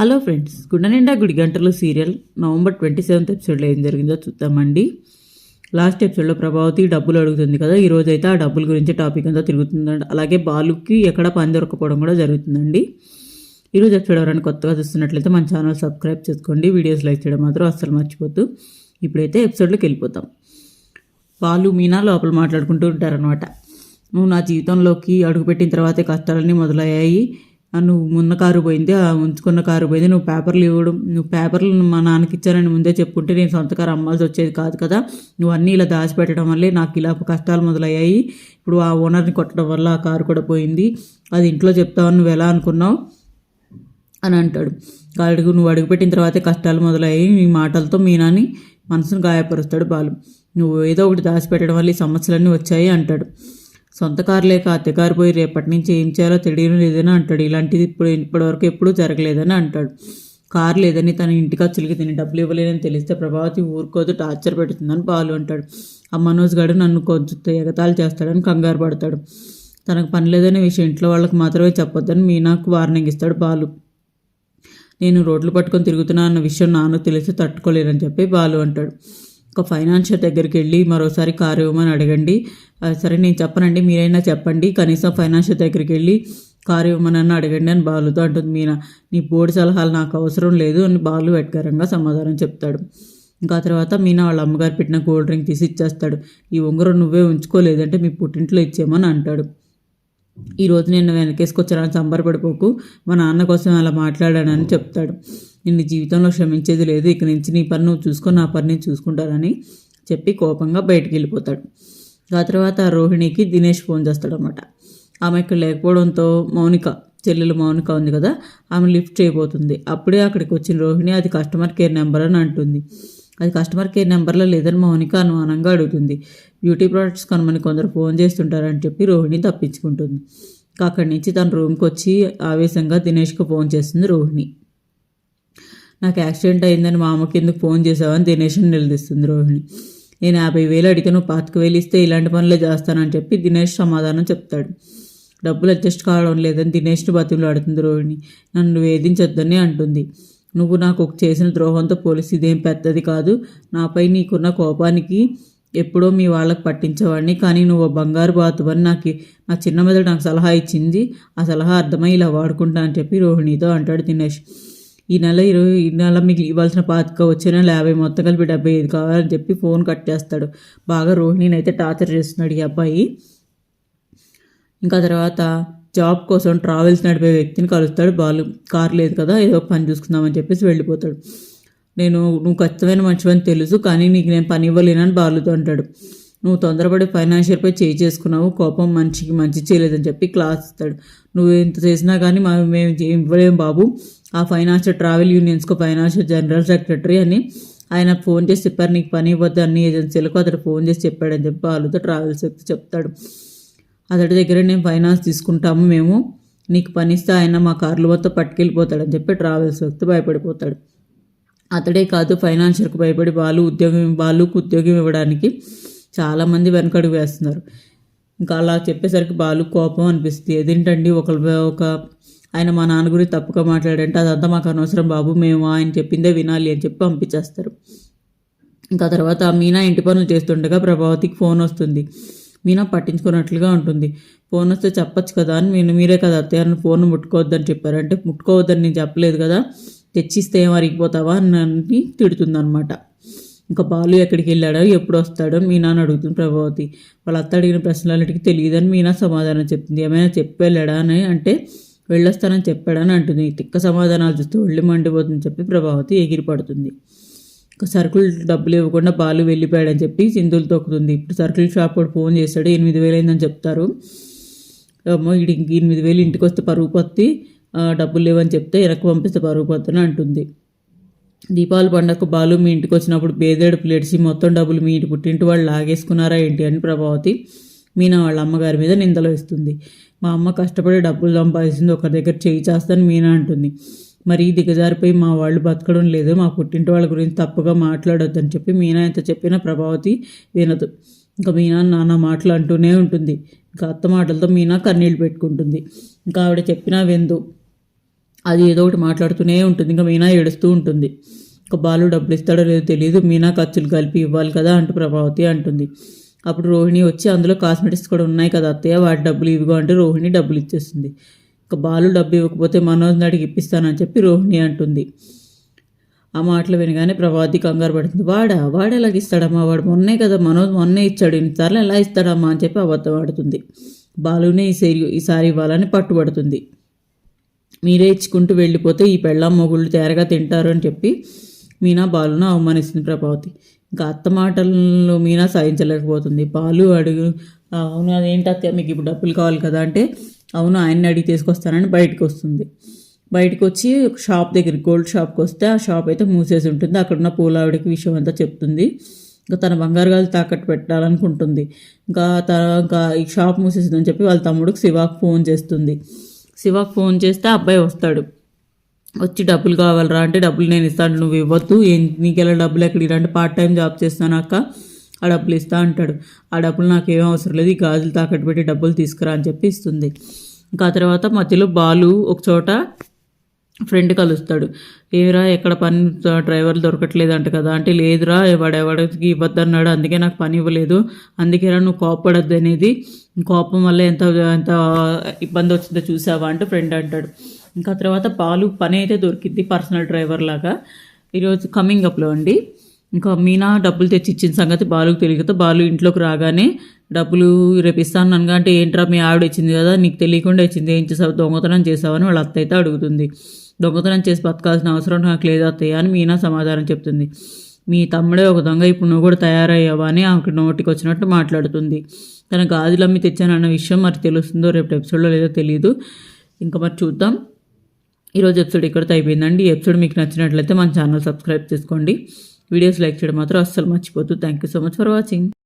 Hello friends గుండె నిండా గుడి గంటలు సీరియల్ నవంబర్ ట్వంటీ సెవెంత్ ఎపిసోడ్లో ఏం జరిగిందో చూద్దామండి. లాస్ట్ ఎపిసోడ్లో ప్రభావతి డబ్బులు అడుగుతుంది కదా ఈరోజు అయితే ఆ డబ్బుల గురించి టాపిక్ అంతా తిరుగుతుందండి అలాగే బాలుకి ఎక్కడ పని దొరకపోవడం కూడా జరుగుతుందండి. ఈరోజు ఎపిసోడ్ ఎవరైనా కొత్తగా చూస్తున్నట్లయితే మన ఛానల్ సబ్స్క్రైబ్ చేసుకోండి. వీడియోస్ లైక్ చేయడం మాత్రం అస్సలు మర్చిపోద్దు. ఇప్పుడైతే ఎపిసోడ్లోకి వెళ్ళిపోతాం. వాళ్ళు మీనా లోపల మాట్లాడుకుంటూ ఉంటారనమాట నువ్వు నా జీవితంలోకి అడుగుపెట్టిన తర్వాతే కష్టాలన్నీ మొదలయ్యాయి. నువ్వు మున్న కారు పోయింది ఆ ఉంచుకున్న కారు పోయింది నువ్వు పేపర్లు ఇవ్వడం నువ్వు పేపర్లు మా నాన్నకి ఇచ్చానని ముందే చెప్పుకుంటే నేను సొంత కారు అమ్మాల్సి వచ్చేది కాదు కదా. నువ్వు అన్నీ ఇలా దాచిపెట్టడం వల్లే నాకు ఇలా కష్టాలు మొదలయ్యాయి. ఇప్పుడు ఆ ఓనర్ని కొట్టడం వల్ల ఆ కారు కూడా పోయింది. అది ఇంట్లో చెప్తావని నువ్వు ఎలా అనుకున్నావు? అని అంటాడు. అడుగు నువ్వు అడుగుపెట్టిన తర్వాతే కష్టాలు మొదలయ్యాయి. నీ మాటలతో మీ నాని మనసును గాయపరుస్తాడు బాలు. నువ్వు ఏదో ఒకటి దాచిపెట్టడం వల్ల ఈ సమస్యలన్నీ వచ్చాయి అంటాడు. సొంత కారు లేక పోయి రేపటి నుంచి ఏం చేయాలో తెలియడం లేదని అంటాడు. ఇలాంటిది ఇప్పుడు ఇప్పటివరకు ఎప్పుడూ జరగలేదని అంటాడు. కారు లేదని తన ఇంటి ఖర్చులకి తిని డబ్బులు ఇవ్వలేదని తెలిస్తే ప్రభావతి ఊరుకోదు టార్చర్ పెడుతుందని బాలు అంటాడు. ఆ మనోజ్ గారు నన్ను కొంచెం ఎగతాలు చేస్తాడని కంగారు పడతాడు. తనకు పని లేదనే విషయం ఇంట్లో వాళ్ళకి మాత్రమే చెప్పొద్దని మీనాకు వార్నింగ్ ఇస్తాడు బాలు. నేను రోడ్లు పట్టుకొని తిరుగుతున్నా అన్న విషయం నాన్న తెలిసి తట్టుకోలేనని చెప్పి బాలు అంటాడు. ఒక ఫైనాన్షియర్ దగ్గరికి వెళ్ళి మరోసారి కారు ఇవ్వమని అడగండి. సరే నేను చెప్పనండి మీరైనా చెప్పండి. కనీసం ఫైనాన్షియర్ దగ్గరికి వెళ్ళి కారు ఇవ్వమని అడగండి అని బాలుతో అంటుంది మీనా. నీ బోర్డు సలహాలు నాకు అవసరం లేదు అని బాలు వెట్కరంగా సమాధానం చెప్తాడు. ఇంకా తర్వాత మీనా వాళ్ళ అమ్మగారు పెట్టిన కూల్ డ్రింక్ తీసి ఇచ్చేస్తాడు. ఈ ఉంగరం నువ్వే ఉంచుకోలేదంటే మీ పుట్టింట్లో ఇచ్చేమని అంటాడు. ఈరోజు నేను వెనకేసుకొచ్చానని సంబరపడిపోకు మా నాన్న కోసం అలా మాట్లాడానని చెప్తాడు. నిన్ను జీవితంలో క్షమించేది లేదు. ఇక నుంచి నీ పని నువ్వు చూసుకొని నా పని నేను చూసుకుంటానని చెప్పి కోపంగా బయటికి వెళ్ళిపోతాడు ఆ తర్వాత రోహిణికి దినేష్ ఫోన్ చేస్తాడనమాట ఆమె ఇక్కడ లేకపోవడంతో మౌనిక చెల్లెలు మౌనిక ఉంది కదా ఆమె లిఫ్ట్ చేయబోతుంది. అప్పుడే అక్కడికి వచ్చిన రోహిణి అది కస్టమర్ కేర్ నెంబర్ అని అంటుంది. అది కస్టమర్ కేర్ నెంబర్లో లేదని మౌనిక అనుమానంగా అడుగుతుంది. బ్యూటీ ప్రోడక్ట్స్ కొనమని కొందరు ఫోన్ చేస్తుంటారని చెప్పి రోహిణి తప్పించుకుంటుంది. అక్కడి నుంచి తన రూమ్కి వచ్చి ఆవేశంగా దినేష్కి ఫోన్ చేస్తుంది రోహిణి. నాకు యాక్సిడెంట్ అయిందని మా అమ్మకి ఎందుకు ఫోన్ చేసావని దినేష్ని నిలదీస్తుంది రోహిణి. నేను యాభై వేలు అడిగితే నువ్వు పాతిక వేలు ఇస్తే ఇలాంటి పనులే చేస్తానని చెప్పి దినేష్ సమాధానం చెప్తాడు. డబ్బులు అడ్జస్ట్ కావడం లేదని దినేష్ని బతిమలు ఆడుతుంది రోహిణి. నన్ను వేధించొద్దని అంటుంది. నువ్వు నాకు ఒక చేసిన ద్రోహంతో పోలీసు ఇదేం పెద్దది కాదు. నాపై నీకున్న కోపానికి ఎప్పుడో మీ వాళ్ళకి పట్టించేవాడిని. కానీ నువ్వు బంగారు బాతువని నాకు నా చిన్న మెదడు నాకు సలహా ఇచ్చింది. ఆ సలహా అర్థమై ఇలా వాడుకుంటా అని చెప్పి రోహిణితో అంటాడు దినేష్. ఈ నెల ఇరవై ఈ నెల మీకు ఇవ్వాల్సిన పాతిక వచ్చే నెల యాభై మొత్తం కలిపి డెబ్బై ఐదు కావాలని చెప్పి ఫోన్ కట్ చేస్తాడు. బాగా రోహిణిని అయితే టార్చర్ చేస్తున్నాడు ఈ అబ్బాయి. ఇంకా తర్వాత జాబ్ కోసం ట్రావెల్స్ నడిపే వ్యక్తిని కలుస్తాడు. బాలు కార్ లేదు కదా ఏదో ఒక పని చూసుకుందామని చెప్పేసి వెళ్ళిపోతాడు. నేను నువ్వు ఖచ్చితమైన మనిషివని తెలుసు కానీ నీకు నేను పని ఇవ్వలేనని బాలుతో అంటాడు. నువ్వు తొందరపడి ఫైనాన్షియల్పై చేయి చేసుకున్నావు కోపం మనిషికి మంచి చేయలేదని చెప్పి క్లాస్ ఇస్తాడు. నువ్వు ఎంత చేసినా కానీ మేము ఇవ్వలేము బాబు. ఆ ఫైనాన్షియల్ ట్రావెల్ యూనియన్స్కు ఫైనాన్షియల్ జనరల్ సెక్రటరీ అని ఆయన ఫోన్ చేసి చెప్పారు నీకు పని ఇవ్వద్దు అన్ని ఏజెన్సీలకు అతడు ఫోన్ చేసి చెప్పాడని చెప్పి వాళ్ళతో ట్రావెల్స్ వ్యక్తి చెప్తాడు. అతడి దగ్గర నేను ఫైనాన్స్ తీసుకుంటాము మేము నీకు పనిస్తే ఆయన మా కార్లు మొత్తం పట్టుకెళ్ళిపోతాడని చెప్పి ట్రావెల్స్ వ్యక్తి భయపడిపోతాడు. అతడే కాదు ఫైనాన్షియల్కి భయపడి వాళ్ళు ఉద్యోగం బాలుకు ఉద్యోగం ఇవ్వడానికి చాలామంది వెనకడుగు వేస్తున్నారు. ఇంకా అలా చెప్పేసరికి బాలు కోపం అనిపిస్తుంది. ఏదేంటండి? ఒక ఒక ఆయన మా నాన్న గురించి తప్పుగా మాట్లాడంటే అదంతా మాకు అనవసరం బాబు మేము ఆయన చెప్పిందే వినాలి అని చెప్పి పంపించేస్తారు. ఇంకా తర్వాత మీనా ఇంటి పనులు చేస్తుండగా ప్రభావతికి ఫోన్ వస్తుంది. మీనా పట్టించుకున్నట్లుగా ఉంటుంది. ఫోన్ వస్తే చెప్పొచ్చు కదా అని నేను మీరే కదా అత్తయ్య ఫోన్ ముట్టుకోవద్దని చెప్పారు. అంటే ముట్టుకోవద్దని నేను చెప్పలేదు కదా తెచ్చిస్తే ఏం అరిగిపోతావా అని తిడుతుందనమాట ఇంకా బాలు ఎక్కడికి వెళ్ళాడో ఎప్పుడు వస్తాడో మీనా అని అడుగుతుంది ప్రభావతి. వాళ్ళ అత్త అడిగిన ప్రశ్నలన్నిటికీ తెలియదని మీనా సమాధానం చెప్తుంది. ఏమైనా చెప్పి వెళ్ళాడా అని అంటే వెళ్ళొస్తానని చెప్పాడని అంటుంది. తిక్క సమాధానాలు చూస్తే వెళ్ళి మండిపోతుందని చెప్పి ప్రభావతి ఎగిరిపడుతుంది. ఇంకా సరుకులు డబ్బులు ఇవ్వకుండా బాలు వెళ్ళిపోయాడని చెప్పి సింధులు తొక్కుతుంది. ఇప్పుడు సరుకుల షాప్ కూడా ఫోన్ చేశాడు ఎనిమిది వేలు అయిందని చెప్తారు. అమ్మో ఇడి ఎనిమిది వేలు ఇంటికి వస్తే పరుగు పత్తి డబ్బులు లేవని చెప్తే వెనక్కి పంపిస్తే పరుగు పత్తి అంటుంది. దీపావళి పండగకు బాలు మీ ఇంటికి వచ్చినప్పుడు బేదేడు ప్లేట్సి మొత్తం డబ్బులు మీ ఇంటి పుట్టింటి వాళ్ళు లాగేసుకున్నారా ఏంటి అని ప్రభావతి మీనా వాళ్ళ అమ్మగారి మీద నిందలు వేస్తుంది. మా అమ్మ కష్టపడి డబ్బులు సంపాదిస్తుంది ఒకరి దగ్గర చేయి చేస్తాను మీనా అంటుంది. మరి దిగజారిపోయి మా వాళ్ళు బతకడం లేదు మా పుట్టింటి వాళ్ళ గురించి తప్పుగా మాట్లాడొద్దని చెప్పి మీనా ఎంత చెప్పినా ప్రభావతి వినదు. ఇంకా మీనా నాన్న మాటలు అంటూనే ఉంటుంది. ఇంకా అత్త మాటలతో మీనా కన్నీళ్ళు పెట్టుకుంటుంది. ఇంకా ఆవిడ చెప్పినా విందు. అది ఏదో ఒకటి మాట్లాడుతూనే ఉంటుంది. ఇంకా మీనా ఏడుస్తూ ఉంటుంది. ఇంకా బాలు డబ్బులు ఇస్తాడో లేదో తెలియదు మీనా ఖర్చులు కలిపి ఇవ్వాలి కదా అంటూ ప్రభావతి అంటుంది. అప్పుడు రోహిణి వచ్చి అందులో కాస్మెటిక్స్ కూడా ఉన్నాయి కదా అత్తయ్య వాటి డబ్బులు ఇవిగో అంటే రోహిణి డబ్బులు ఇచ్చేస్తుంది. ఇంకా బాలు డబ్బు ఇవ్వకపోతే మనోజ్ అడిగి ఇప్పిస్తానని చెప్పి రోహిణి అంటుంది. ఆ మాటలు వినగానే ప్రభాతి కంగారు పడుతుంది. వాడా వాడు ఎలాగ ఇస్తాడమ్మా? వాడు మొన్నే కదా మనోజ్ మొన్నే ఇచ్చాడు. ఇన్నిసార్లు ఎలా ఇస్తాడమ్మా? అని చెప్పి అబద్ధం ఆడుతుంది. బాలునే ఈసారి ఈసారి ఇవ్వాలని పట్టుబడుతుంది. మీరే ఇచ్చుకుంటూ వెళ్ళిపోతే ఈ పెళ్ళాం మొగుళ్ళు తేరగా తింటారు అని చెప్పి మీనా బాలును అవమానిస్తుంది ప్రభావతి. ఇంకా అత్త మాటల్లో మీనా సాధించలేకపోతుంది బాలు అడుగు అవును అదేంటి అత్తయ్య మీకు ఇప్పుడు డబ్బులు కావాలి కదా అంటే అవును ఆయన్ని అడిగి తీసుకొస్తానని బయటకు వస్తుంది. బయటకు వచ్చి ఒక షాప్ దగ్గర గోల్డ్ షాప్కి వస్తే ఆ షాప్ అయితే మూసేసి ఉంటుంది. అక్కడ ఉన్న పూల ఆవిడకి విషయం అంతా చెప్తుంది. ఇంకా తన బంగారు గాలు తాకట్టు పెట్టాలనుకుంటుంది. ఇంకా త ఇంకా ఈ షాప్ మూసేసిందని చెప్పి వాళ్ళ తమ్ముడికి శివాకు ఫోన్ చేస్తుంది. శివాకు ఫోన్ చేస్తే ఆ అబ్బాయి వస్తాడు. వచ్చి డబ్బులు కావాలరా అంటే డబ్బులు నేను ఇస్తాను నువ్వు ఇవ్వద్దు. నీకెలా డబ్బులు ఎక్కడ? అంటే పార్ట్ టైం జాబ్ చేస్తాను అక్క. ఆ డబ్బులు ఇస్తా అంటాడు. ఆ డబ్బులు నాకు ఏం అవసరం లేదు. ఈ గాజులు తాకట్టు పెట్టి డబ్బులు తీసుకురా అని చెప్పి ఇస్తుంది. ఇంకా ఆ తర్వాత మధ్యలో బాలు ఒక చోట ఫ్రెండ్ కలుస్తాడు. ఏరా ఎక్కడ పని? డ్రైవర్లు దొరకట్లేదంట కదా. అంటే లేదురా వాడెవడికి ఇవ్వద్దన్నాడు. అందుకే నాకు పని ఇవ్వలేదు. అందుకేరా నువ్వు కోపడద్దు అనేది కోపం వల్ల ఎంత ఎంత ఇబ్బంది వచ్చిందో చూసావా అంటే ఫ్రెండ్ అంటాడు. ఇంకా తర్వాత పాలు పని అయితే దొరికింది పర్సనల్ డ్రైవర్ లాగా. ఈరోజు కమింగ్ అప్లో అండి. ఇంకా మీనా డబ్బులు తెచ్చి ఇచ్చిన సంగతి బాలుకు తెలియదు బాలు ఇంట్లోకి రాగానే డబ్బులు రేపు ఇస్తాను అనగా అంటే ఏంట్రా మీ ఆవిడ ఇచ్చింది కదా నీకు తెలియకుండా ఇచ్చింది. ఏం చేసావు? దొంగతనం చేసావని వాళ్ళ అత్త అయితే అడుగుతుంది. దొంగతనం చేసి బతకాల్సిన అవసరం నాకు లేదు అత్తయ్య అని మీనా సమాధానం చెప్తుంది. మీ తమ్ముడే ఒక దొంగ ఇప్పుడు నువ్వు కూడా తయారయ్యావా అని ఆమెకు నోటికి వచ్చినట్టు మాట్లాడుతుంది. తన గాజులు అమ్మి తెచ్చానన్న విషయం మరి తెలుస్తుందో రేపు ఎపిసోడ్లో లేదో తెలియదు ఇంకా మరి చూద్దాం. ఈరోజు ఎపిసోడ్ ఇక్కడితో అయిపోయిందండి. ఈ ఎపిసోడ్ మీకు నచ్చినట్లయితే మన ఛానల్ సబ్స్క్రైబ్ చేసుకోండి. వీడియోస్ లైక్ చేయడం మాత్రం అస్సలు మర్చిపోద్దు thank you so much for watching